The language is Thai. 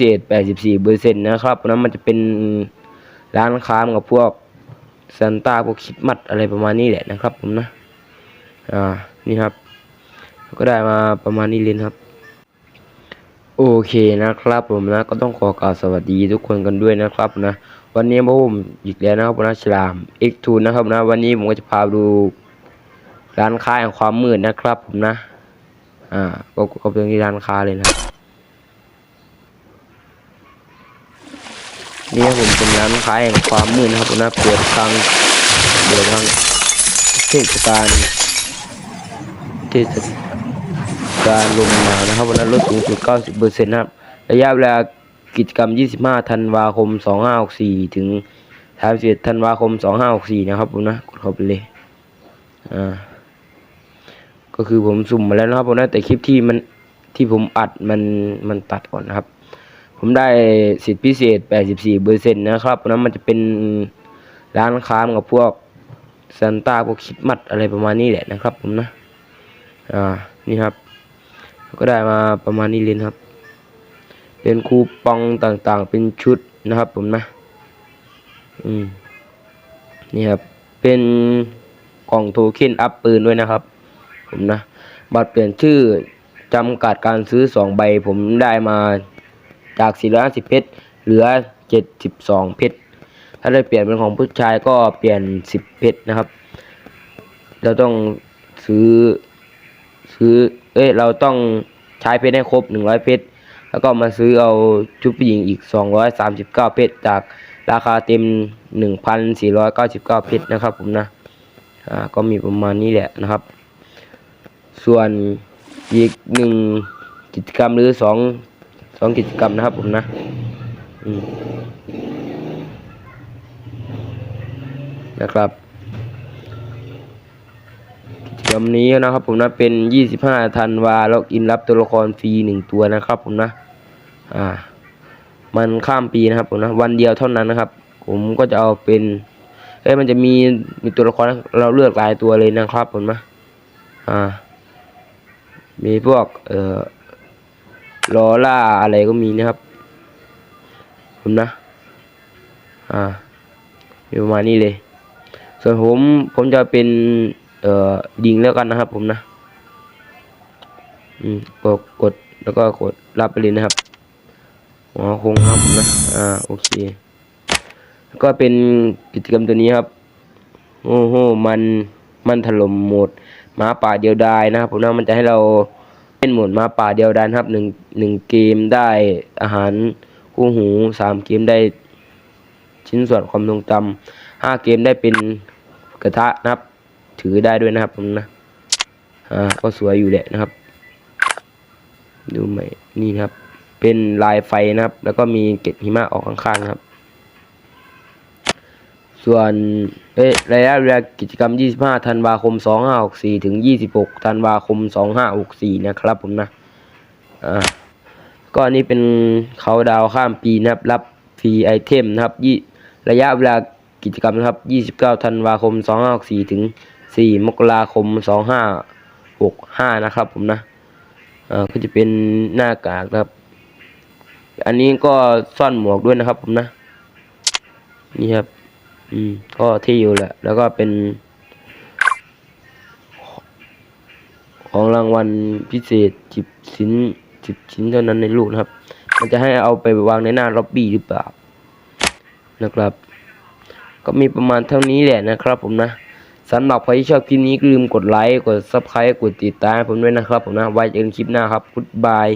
เศษ84เปอร์เซ็นต์นะครับนั้นมันจะเป็นร้านค้ากับพวกซันต้าพวกคิดมัดอะไรประมาณนี้แหละนะครับผมนะ อ่า นี่ครับ ก็ได้มาประมาณนี้เลยครับ โอเคนะครับผมนะ ก็ต้องขอกล่าวสวัสดีทุกคนกันด้วยนะครับนะ วันนี้ผมอีกแล้วนะครับนะฉลาม X2 นะครับนะ วันนี้ผมก็จะพาดูร้านค้าแห่งความมืดนะครับผมนะ อ่า ก็ก็เป็นที่ร้านค้าเลยนะครับ นี่ครับผมเป็นร้านค้าแห่งความมืดนะครับผมนะเปิดทางเปิดทางเทศกาลเทศกาลลมหนาวนะครับวันนั้นลดสูงสุด 90เปอร์เซ็นต์นะครับระยะเวลากิจกรรม 25 ธันวาคม 2564 ถึง 31 ธันวาคม 2564 นะครับผมนะกดเข้าไปเลยอ่าก็คือผมสุ่มมาแล้วนะครับผมนะแต่คลิปที่มันที่ผมอัดมันมันตัดก่อนนะครับ ผมได้สิทธิพิเศษ 84เปอร์เซ็นต์นะครับนั้นมันจะเป็นร้านค้ากับพวกซันต้าพวกคิดมัดอะไรประมาณนี้แหละนะครับ ผมนะ อ่า นี่ครับ ก็ได้มาประมาณนี้เลยครับ เป็นคูปองต่างๆ เป็นชุดนะครับ ผมนะ อืม นี่ครับ เป็นกล่องโทเค็นอัพปืนด้วยนะครับ ผมนะ บัตรเปลี่ยนชื่อจำกัดการซื้อสองใบผมได้มา จาก 450 เพชร เหลือ 72 เพชร ถ้าได้เปลี่ยนเป็นของผู้ชายก็เปลี่ยน 10 เพชรนะครับ เราต้องซื้อ ซื้อ เอ้ย เราต้องใช้เพชรให้ครบ 100 เพชร แล้วก็มาซื้อเอาชุดผู้หญิงอีก 239 เพชร จากราคาเต็ม 1,499 เพชรนะครับผมนะ อ่า ก็มีประมาณนี้แหละนะครับ ส่วนอีกหนึ่งกิจกรรมหรือสอง สองกิจกรรมนะครับผมนะมนะครับ กิจกรรมนี้นะครับผมนะเป็นยี่สิบห้าธันวาล็อกอินรับตัวละครฟรีหนึ่งตัวนะครับผมนะ อ่า มันข้ามปีนะครับผมนะ วันเดียวเท่านั้นนะครับ ผมก็จะเอาเป็นเอ้ยมันจะมีมีตัวละครเราเลือกหลายตัวเลยนะครับผมนะ อ่า มีพวก เอ่อ ลอล่าอะไรก็มีนะครับผมนะ อ่ามีประมาณนี้เลย ส่วนผมผมจะเป็น เอ่อยิงแล้วกันนะครับ ผมนะ อืมกดกดแล้วก็กดรับไปเลยนะครับอ๋อคงครับผมนะ อ่าโอเคก็เป็นกิจกรรมตัวนี้ครับ โอ้โหมันมันถล่มหมดหมาป่าเดียวดายนะครับผมนะมันจะให้เรา เล่นหมดหมาป่าเดียวดานะครับหนึ่งหนึ่งเกมได้อาหารคู่หูสามเกมได้ชิ้นส่วนความทรงจำห้าเกมได้เป็นกระทะนะครับ ถือได้ด้วยนะครับผมนะอ่าก็สวยอยู่แหละนะครับ ดูใหม่นี่นะครับ เป็นลายไฟนะครับ แล้วก็มีเกล็ดหิมะออกข้างๆครับ ส่วนระยะเวลากิจกรรม 25 ธันวาคม 2564 ถึง 26 ธันวาคม 2564 นะครับผมนะ อ่า ก็อันนี้เป็นเขาดาวข้ามปีนะครับ รับฟรีไอเทมนะครับยี่ระยะเวลากิจกรรมนะครับ 29 ธันวาคม 2564 ถึง 4 มกราคม 2565 นะครับผมนะ อ่า ก็จะเป็นหน้ากากครับ อันนี้ก็ซ่อนหมวกด้วยนะครับผมนะ นี่ครับ อืม ก็เที่อยู่แหละ แล้วก็เป็น ของรางวัลพิเศษจิบชิ้นจิบชิ้นเท่านั้นในลูกนะครับ มันจะให้เอาไปวางในหน้าล็อบบี้หรือเปล่า นะครับ ก็มีประมาณเท่านี้แหละนะครับ ผมนะสำหรับใครที่ชอบคลิปนี้ก็ลืมกดไลค์ กดซับสไครต์กดติดตามผมด้วยนะครับ ผมนะ ไว้เจอกันคลิปหน้าครับ g ุ o d บาย